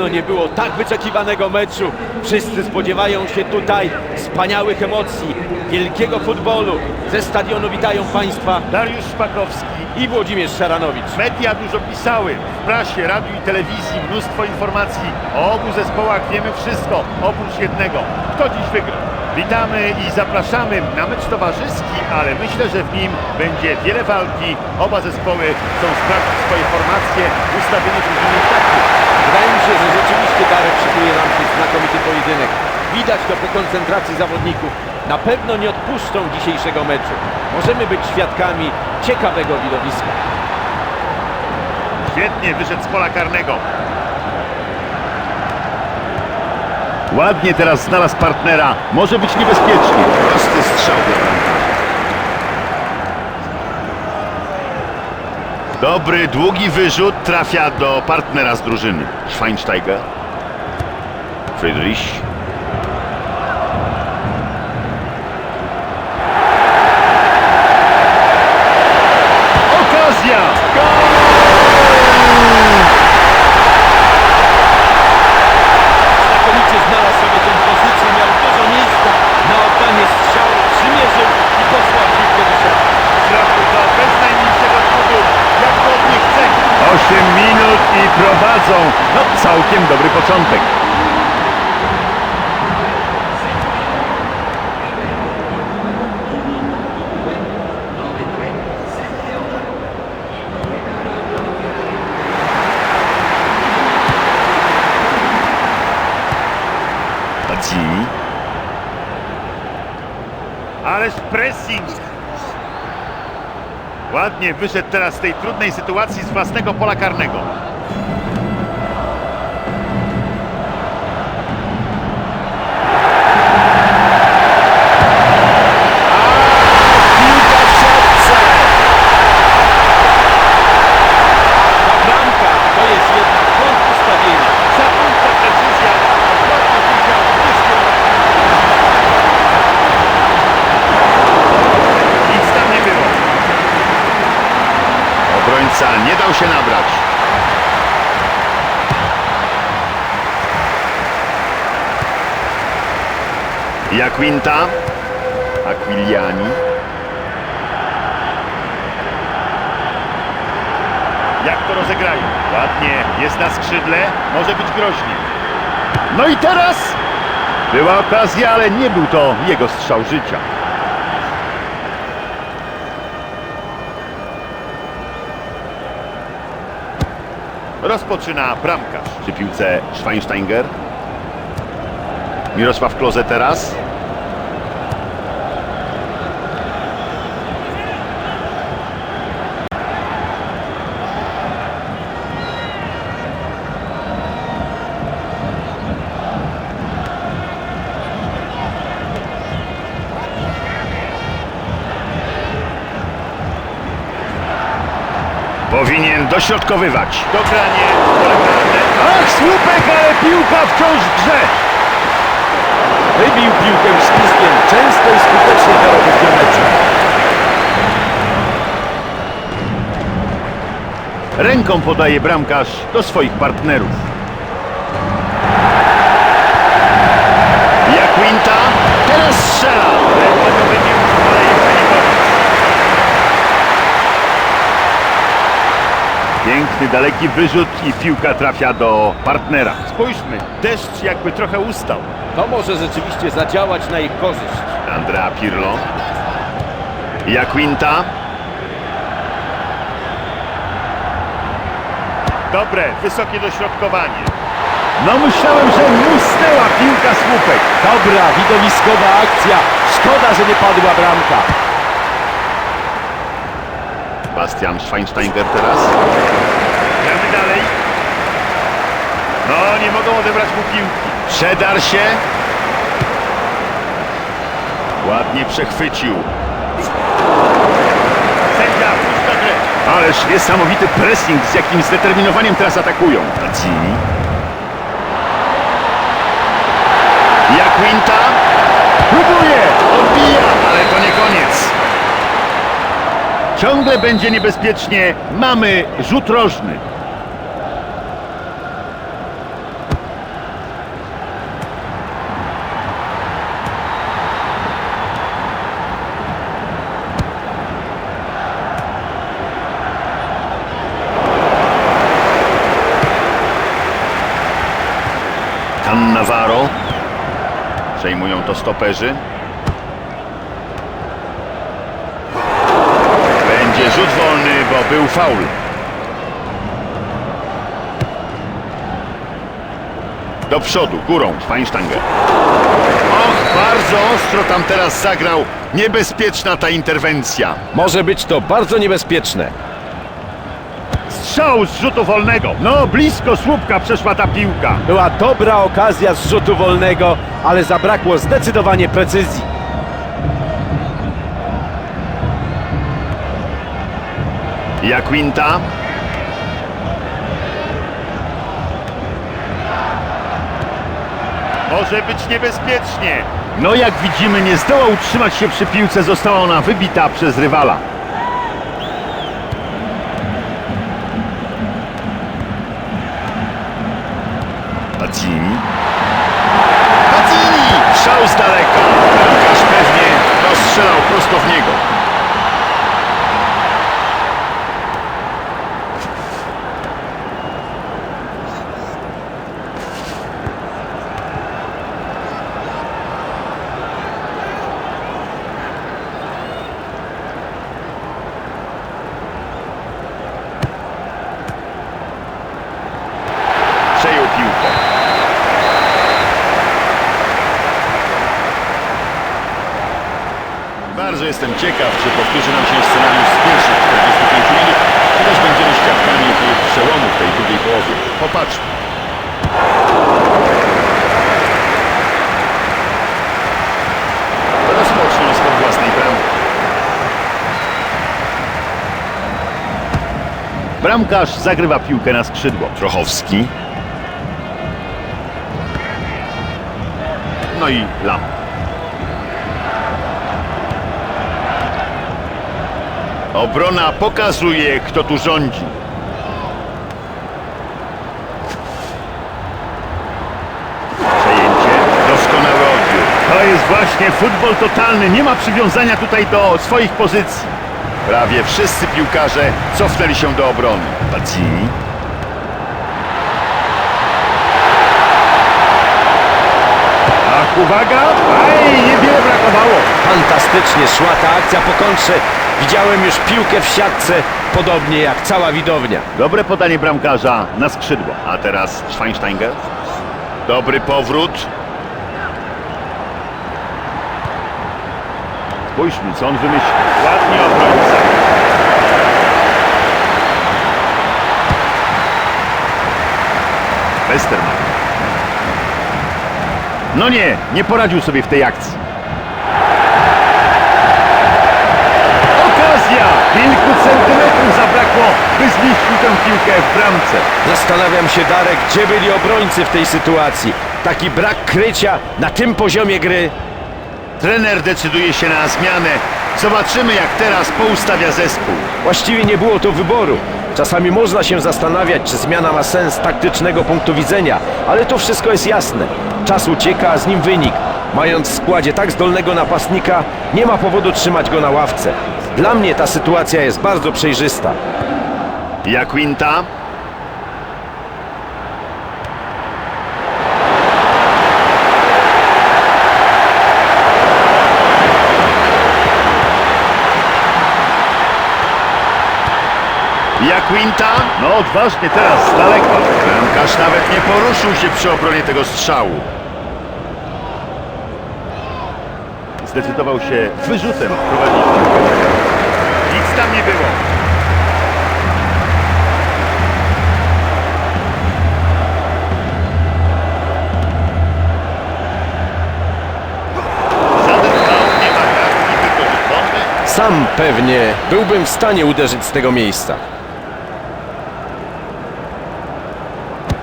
Dawno nie było tak wyczekiwanego meczu. Wszyscy spodziewają się tutaj wspaniałych emocji, wielkiego futbolu. Ze stadionu witają Państwa Dariusz Szpakowski. i Włodzimierz Szaranowicz. Media dużo pisały. W prasie, radiu i telewizji mnóstwo informacji. O obu zespołach wiemy wszystko, oprócz jednego. Kto dziś wygra? Witamy i zapraszamy na mecz towarzyski, ale myślę, że w nim będzie wiele walki. Oba zespoły chcą sprawdzić swoje formacje, ustawienie drużyny i taktyki. Wydaje mi się, że rzeczywiście Darek szykuje nam się znakomity pojedynek. Widać to po koncentracji zawodników. Na pewno nie odpuszczą dzisiejszego meczu. Możemy być świadkami ciekawego widowiska. Świetnie wyszedł z pola karnego. Ładnie teraz znalazł partnera. Może być niebezpiecznie. Prosty strzał. Dobry, długi wyrzut trafia do partnera z drużyny. Schweinsteiger. Friedrich. Okazja! Znakomicie znalazł sobie tę pozycję, miał dużo miejsca na oddanie strzału, przymierzył i posłał piłkę do siatki. Środka bez najmniejszego trudu. Jak to od nich chce. 8 minut i prowadzą. No, całkiem dobry początek. Pacini. Ależ pressing. Ładnie wyszedł teraz z tej trudnej sytuacji z własnego pola karnego. Jaquinta. Aquiliani. Jak to rozegrają? Ładnie, jest na skrzydle, może być groźnie. No i teraz była okazja, ale nie był to jego strzał życia. Rozpoczyna bramkarz przy piłce Schweinsteiger. Mirosław Kloze teraz. Dośrodkowywać. Dogranie, pole karne. Ach, słupek, ale piłka wciąż w grze. Wybił piłkę z piskiem, często i skutecznie to robi w tym meczu. Ręką podaje bramkarz do swoich partnerów. Jaquinta teraz strzela. Ledwo to wybił, ale jeszcze nie koniec. Piękny, daleki wyrzut i piłka trafia do partnera. Spójrzmy, deszcz jakby trochę ustał. To może rzeczywiście zadziałać na ich korzyść. Andrea Pirlo. Jaquinta. Dobre, wysokie dośrodkowanie. No myślałem, że musnęła piłka słupek. Dobra, widowiskowa akcja. Szkoda, że nie padła bramka. Bastian Schweinsteiger teraz. Dalej. No, nie mogą odebrać mu piłki. Przedar się. Ładnie przechwycił. Sędzia, puszcza grę. Ależ niesamowity pressing, z jakim zdeterminowaniem teraz atakują. Mancini. Jaquinta. Próbuje, odbija, ale to nie koniec. Ciągle będzie niebezpiecznie. Mamy rzut rożny. Navarro. Przejmują to stoperzy. Będzie rzut wolny, bo był faul. Do przodu, górą, Schweinsteiger. Och, bardzo ostro tam teraz zagrał. Niebezpieczna ta interwencja. Może być to bardzo niebezpieczne. Strzał z rzutu wolnego. No, blisko słupka przeszła ta piłka. Była dobra okazja z rzutu wolnego, ale zabrakło zdecydowanie precyzji. Jaquinta. Może być niebezpiecznie. No jak widzimy nie zdołał utrzymać się przy piłce, została ona wybita przez rywala. Pacini. Pacini! Strzał z daleka. Bramkarz pewnie rozstrzelał prosto w niego. Bramkarz zagrywa piłkę na skrzydło. Trochowski. No i Lam. Obrona pokazuje, kto tu rządzi. Przejęcie. Doskonały odbiór. To jest właśnie futbol totalny. Nie ma przywiązania tutaj do swoich pozycji. Prawie wszyscy piłkarze cofnęli się do obrony. Pacini. Ach, uwaga! Aj, niewiele brakowało. Fantastycznie szła ta akcja po kontrze. Widziałem już piłkę w siatce, podobnie jak cała widownia. Dobre podanie bramkarza na skrzydło. A teraz Schweinsteiger. Dobry powrót. Spójrzmy, co on wymyślił. Ładnie obrońca. Westerman. No nie, nie poradził sobie w tej akcji. Okazja! Kilku centymetrów zabrakło, by zmieścił tę piłkę w bramce. Zastanawiam się, Darek, gdzie byli obrońcy w tej sytuacji. Taki brak krycia na tym poziomie gry. Trener decyduje się na zmianę. Zobaczymy, jak teraz poustawia zespół. Właściwie nie było to wyboru. Czasami można się zastanawiać, czy zmiana ma sens z taktycznego punktu widzenia, ale to wszystko jest jasne. Czas ucieka, a z nim wynik. Mając w składzie tak zdolnego napastnika, nie ma powodu trzymać go na ławce. Dla mnie ta sytuacja jest bardzo przejrzysta. Jaquinta. Jaquinta. No odważnie teraz, z daleka. Bramkarz nawet nie poruszył się przy obronie tego strzału. Zdecydował się wyrzutem prowadzić. Nic tam nie było. Sam pewnie byłbym w stanie uderzyć z tego miejsca.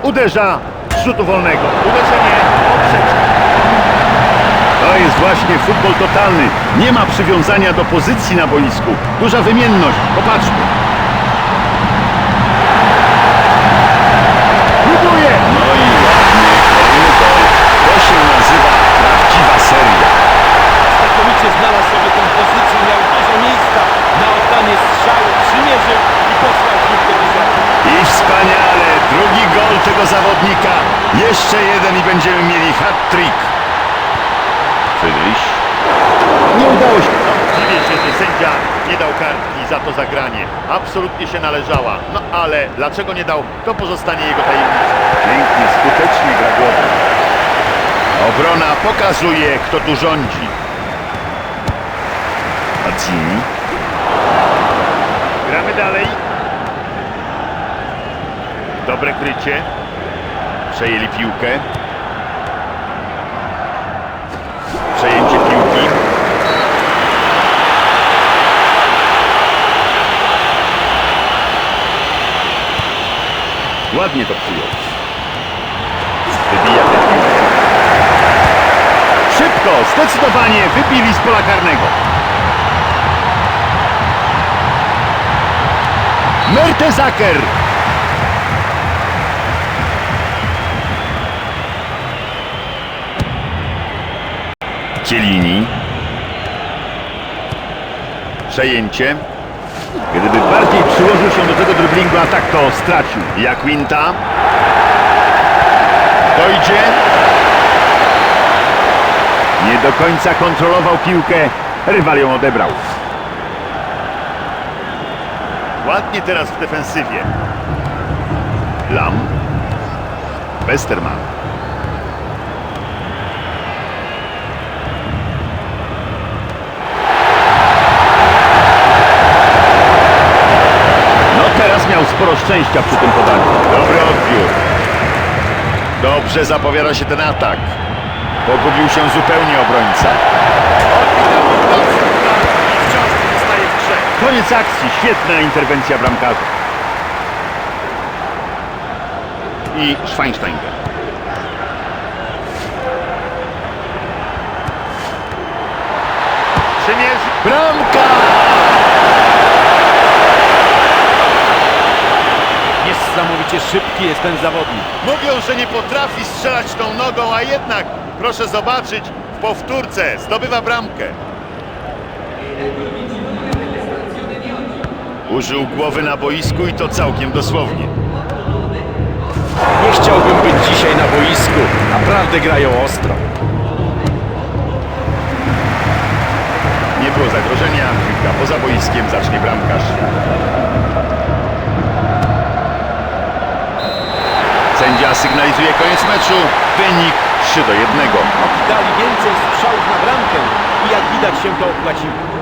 Uderza z rzutu wolnego. Uderzenie. To jest właśnie futbol totalny. Nie ma przywiązania do pozycji na boisku. Duża wymienność. Popatrzmy. Będziemy mieli hat-trick. Przyjść. Nie udało się. Dziwię się, że sędzia nie dał kartki za to zagranie. Absolutnie się należała. No ale dlaczego nie dał, to pozostanie jego tajemnicą. Pięknie, skutecznie gra głową. Obrona pokazuje, kto tu rządzi. Mazzini. Gramy dalej. Dobre krycie. Przejęli piłkę. Przejęcie piłki. Ładnie to przyjął. Wybija tę piłkę. Szybko, zdecydowanie wybili z pola karnego. Mertesacker. Cielini. Przejęcie. Gdyby bardziej przyłożył się do tego driblingu, a tak to stracił. Jakwinta. Dojdzie. Nie do końca kontrolował piłkę. Rywal ją odebrał. Ładnie teraz w defensywie. Lam. Westerman. No teraz miał sporo szczęścia przy tym podaniu. Dobry odbiór. Dobrze zapowiada się ten atak. Pogubił się zupełnie obrońca. Koniec akcji. Świetna interwencja bramkarza. I Schweinsteiger. Przymierzy. Bramka! Niesamowicie szybki jest ten zawodnik. Mówią, że nie potrafi strzelać tą nogą, a jednak, proszę zobaczyć, w powtórce zdobywa bramkę. Użył głowy na boisku i to całkiem dosłownie. Nie chciałbym być dzisiaj na boisku. Naprawdę grają ostro. Nie było zagrożenia, piłka poza boiskiem zacznie bramkarz. Sędzia sygnalizuje koniec meczu, wynik 3 do 1. Oddali więcej strzałów na bramkę i jak widać się to opłaciło.